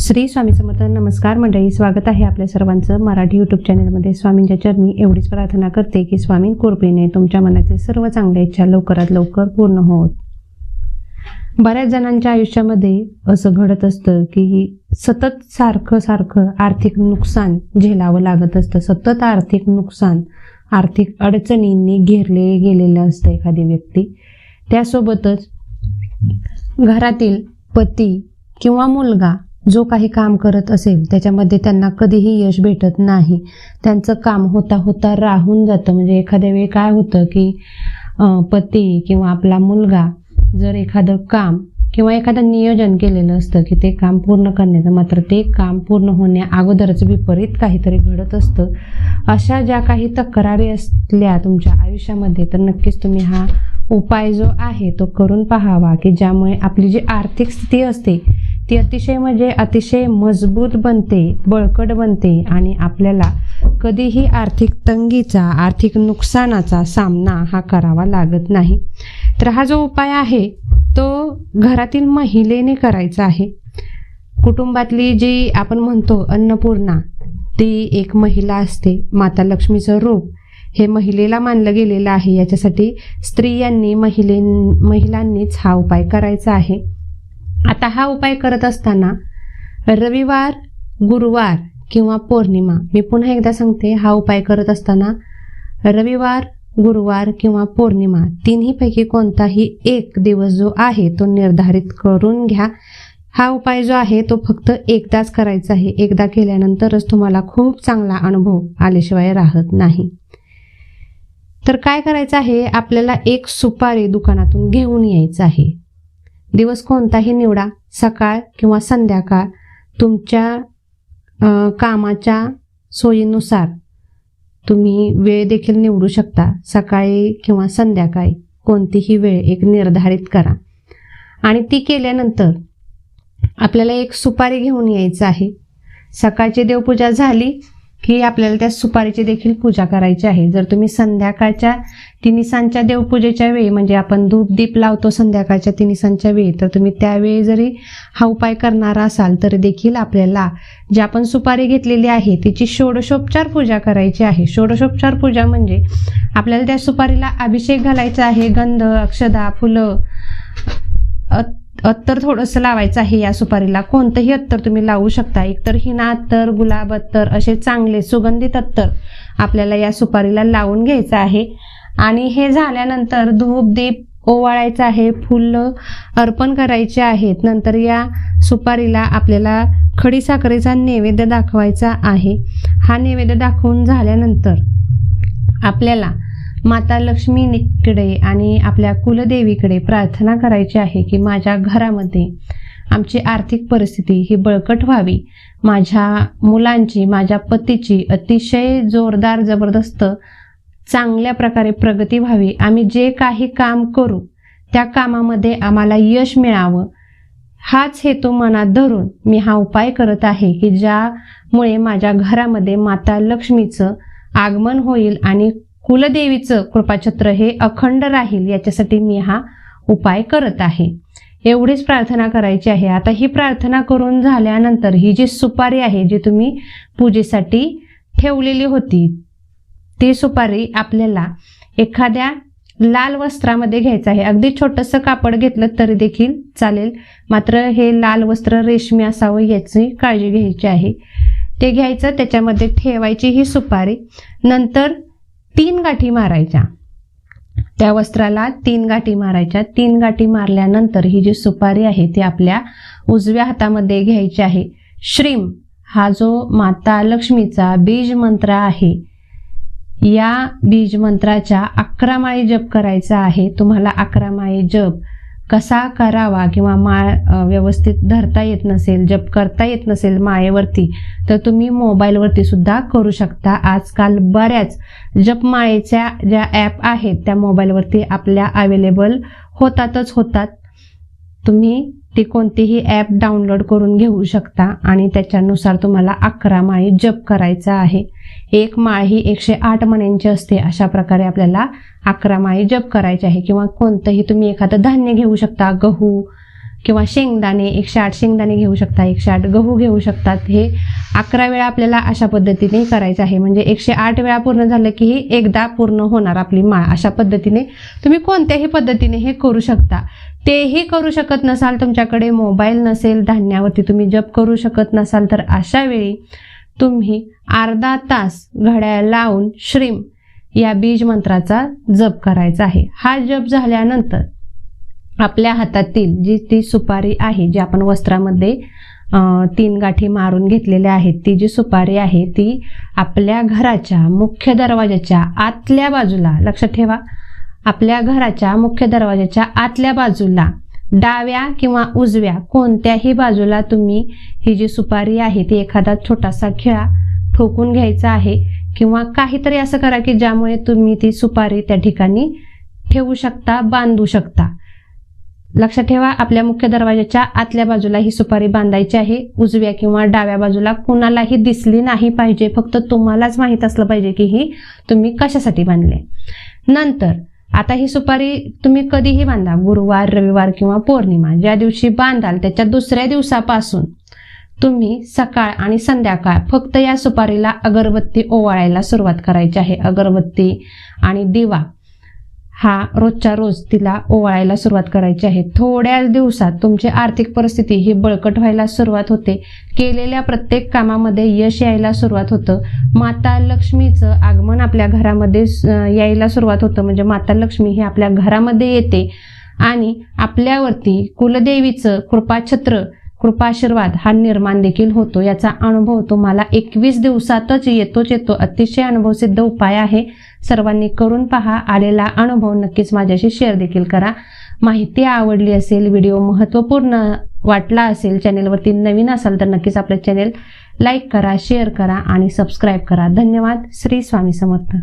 श्री स्वामी समर्थ नमस्कार मंडळी स्वागत आहे आपल्या सर्वांचं मराठी यूट्यूब चॅनलमध्ये स्वामींच्या चरणी एवढीच प्रार्थना करते की स्वामी कृपेने तुमच्या मनातील सर्व चांगल्या इच्छा लवकरात लवकर पूर्ण होत. बऱ्याच जणांच्या आयुष्यामध्ये असं घडत असतं की सतत सारखं सारखं आर्थिक नुकसान झेलावं लागत असतं. सतत आर्थिक नुकसान आर्थिक अडचणींनी घेरले गेलेलं असतं एखादी व्यक्ती. त्यासोबतच घरातील पती किंवा मुलगा जो काही काम करत असेल त्याच्यामध्ये त्यांना कधीही यश भेटत नाही. त्यांचं काम होता होता राहून जातं. म्हणजे एखाद्या वेळी काय होतं की पती किंवा आपला मुलगा जर एखादं काम किंवा एखादं नियोजन केलेलं असतं की ते काम पूर्ण करण्याचं मात्र ते काम पूर्ण होण्या अगोदरच विपरीत काहीतरी घडत असतं. अशा ज्या काही तक्रारी असल्या तुमच्या आयुष्यामध्ये तर नक्कीच तुम्ही हा उपाय जो आहे तो करून पाहावा की ज्यामुळे आपली जी आर्थिक स्थिती असते ती अतिशय म्हणजे अतिशय मजबूत बनते बळकट बनते आणि आपल्याला कधीही आर्थिक तंगीचा आर्थिक नुकसानाचा सामना हा करावा लागत नाही. तर हा जो उपाय आहे तो घरातील महिलेने करायचा आहे. कुटुंबातली जी आपण म्हणतो अन्नपूर्णा ती एक महिला असते माता लक्ष्मीचं रूप हे महिलेला मानलं गेलेलं आहे. याच्यासाठी स्त्रियांनी महिले महिलांनीच हा उपाय करायचा आहे. आता हा उपाय करत असताना रविवार गुरुवार किंवा पौर्णिमा मी पुन्हा एकदा सांगते हा उपाय करत असताना रविवार गुरुवार किंवा पौर्णिमा तिन्हीपैकी कोणताही एक दिवस जो आहे तो निर्धारित करून घ्या. हा उपाय जो आहे तो फक्त एकदाच करायचा आहे. एकदा केल्यानंतरच तुम्हाला खूप चांगला अनुभव आल्याशिवाय राहत नाही. तर काय करायचं आहे? आपल्याला एक सुपारी दुकानातून घेऊन यायचं आहे. दिवस कोणताही निवडा सकाळ किंवा संध्याकाळ तुमच्या कामाच्या सोयीनुसार तुम्ही वेळ देखील निवडू शकता. सकाळी किंवा संध्याकाळी कोणतीही वेळ एक निर्धारित करा. आणि ती केल्यानंतर आपल्याला एक सुपारी घेऊन यायचं आहे. सकाळची देवपूजा झाली की आपल्याला त्या सुपारीची देखील पूजा करायची आहे. जर तुम्ही संध्याकाळच्या तिनिसांच्या देवपूजेच्या वेळी म्हणजे आपण धूप दीप लावतो संध्याकाळच्या तिनिसांच्या वेळी तर तुम्ही त्यावेळी जरी हा उपाय करणारा असाल तर देखील आपल्याला जी आपण सुपारी घेतलेली आहे तिची षोडशोपचार पूजा करायची आहे. षोडशोपचार पूजा म्हणजे आपल्याला त्या सुपारीला अभिषेक घालायचा आहे. गंध अक्षदा फुलं अत्तर थोडंसं लावायचं आहे या सुपारीला. कोणतंही अत्तर तुम्ही लावू शकता. एकतर हिना अत्तर गुलाब अत्तर असे चांगले सुगंधित अत्तर आपल्याला या सुपारीला लावून घ्यायचं आहे. आणि हे झाल्यानंतर धूप दीप ओवाळायचं आहे. फुलं अर्पण करायचे आहेत. नंतर या सुपारीला आपल्याला खडीसाखरेचा नैवेद्य दाखवायचा आहे. हा नैवेद्य दाखवून झाल्यानंतर आपल्याला माता लक्ष्मीकडे आणि आपल्या कुलदेवीकडे प्रार्थना करायची आहे की माझ्या घरामध्ये आमची आर्थिक परिस्थिती ही बळकट व्हावी. माझ्या मुलांची माझ्या पतीची अतिशय जोरदार जबरदस्त चांगल्या प्रकारे प्रगती व्हावी. आम्ही जे काही काम करू त्या कामामध्ये आम्हाला यश मिळावं. हाच हेतू मनात धरून मी हा उपाय करत आहे की ज्यामुळे माझ्या घरामध्ये माता लक्ष्मीचं आगमन होईल आणि कुलदेवीचं कृपाछत्र हे अखंड राहील याच्यासाठी मी हा उपाय करत आहे. एवढीच प्रार्थना करायची आहे. आता ही प्रार्थना करून झाल्यानंतर ही जी सुपारी आहे जी तुम्ही पूजेसाठी ठेवलेली होती ती सुपारी आपल्याला एखाद्या लाल वस्त्रामध्ये घ्यायचं आहे. अगदी छोटंसं कापड घेतलं तरी देखील चालेल. मात्र हे लाल वस्त्र रेशमी असावं याची काळजी घ्यायची आहे. ते घ्यायचं त्याच्यामध्ये ठेवायची ही सुपारी. नंतर तीन गाठी मारायच्या. त्या वस्त्राला तीन गाठी मारायच्या. तीन गाठी मारल्यानंतर ही जी सुपारी आहे ती आपल्या उजव्या हातामध्ये घ्यायची आहे. श्रीम हा जो माता लक्ष्मीचा बीज मंत्र आहे या बीज मंत्राच्या अकरा माळी जप करायचा आहे. तुम्हाला अकरा माळी जप कसा करावा किंवा माळ व्यवस्थित धरता येत नसेल जप करता येत नसेल माळेवरती तर तुम्ही मोबाईलवरती सुद्धा करू शकता. आजकाल बऱ्याच जपमाळेच्या ज्या ॲप आहेत त्या मोबाईलवरती आपल्या अवेलेबल होतातच होतात. तुम्ही ती कोणतीही ॲप डाउनलोड करून घेऊ शकता आणि त्याच्यानुसार तुम्हाला अकरा माळी जप करायचा आहे. एक माळ ही एकशे आठ मण्यांची असते. अशा प्रकारे आपल्याला अकरा माळी जप करायची आहे. किंवा कोणतंही तुम्ही एखादं धान्य घेऊ शकता गहू किंवा शेंगदाणे एकशे आठ शेंगदाणे घेऊ शकता एकशे आठ गहू घेऊ शकतात हे अकरा वेळा आपल्याला अशा पद्धतीने करायचं आहे. म्हणजे एकशे आठ वेळा पूर्ण झालं की ही एकदा पूर्ण होणार आपली माळ. अशा पद्धतीने तुम्ही कोणत्याही पद्धतीने हे करू शकता. तेही करू शकत नसाल तुमच्याकडे मोबाईल नसेल धान्यावरती तुम्ही जप करू शकत नसाल तर अशा वेळी तुम्ही अर्धा तास घड्याळ लावून श्रीम या बीज मंत्राचा जप करायचा आहे. हा जप झाल्यानंतर आपल्या हातातील जी ती सुपारी आहे जी आपण वस्त्रामध्ये तीन गाठी मारून घेतलेल्या आहेत ती जी सुपारी आहे ती आपल्या घराच्या मुख्य दरवाजाच्या आतल्या बाजूला लक्षात ठेवा आपल्या घराच्या मुख्य दरवाजाच्या आतल्या बाजूला. डाव्या किंवा उजव्या कोणत्याही बाजूला तुम्ही ही जी सुपारी आहे ती एखादा छोटासा खिळा ठोकून घ्यायचा आहे किंवा काहीतरी असं करा की ज्यामुळे तुम्ही ती सुपारी त्या ठिकाणी ठेवू शकता बांधू शकता. लक्षात ठेवा आपल्या मुख्य दरवाजाच्या आतल्या बाजूला ही सुपारी बांधायची आहे. उजव्या किंवा डाव्या बाजूला कुणालाही दिसली नाही पाहिजे. फक्त तुम्हालाच माहीत असलं पाहिजे की ही तुम्ही कशासाठी बांधले नंतर आता ही सुपारी तुम्ही कधीही बांधा गुरुवार रविवार किंवा पौर्णिमा ज्या दिवशी बांधाल त्याच्या दुसऱ्या दिवसापासून तुम्ही सकाळ आणि संध्याकाळ फक्त या सुपारीला अगरबत्ती ओवाळायला सुरुवात करायची आहे. अगरबत्ती आणि दिवा. हा रोजच्या रोज तिला ओवाळायला सुरुवात करायची आहे. थोड्याच दिवसात तुमची आर्थिक परिस्थिती ही बळकट व्हायला सुरुवात होते. केलेल्या प्रत्येक कामामध्ये यश यायला सुरुवात होतं. माता लक्ष्मीचं आगमन आपल्या घरामध्ये यायला सुरुवात होतं. म्हणजे माता लक्ष्मी ही आपल्या घरामध्ये येते. आणि आपल्यावरती कुलदेवीचं कृपाछत्र कृपाशीर्वाद हा निर्माण देखील होतो. याचा अनुभव तुम्हाला एकवीस दिवसातच येतोच येतो. अतिशय अनुभव सिद्ध उपाय आहे. सर्वांनी करून पहा. आलेला अनुभव नक्कीच माझ्याशी शेअर देखील करा. माहिती आवडली असेल व्हिडिओ महत्त्वपूर्ण वाटला असेल चॅनेलवरती नवीन असाल तर नक्कीच आपलं चॅनेल लाईक करा शेअर करा आणि सबस्क्राईब करा. धन्यवाद. श्री स्वामी समर्थ.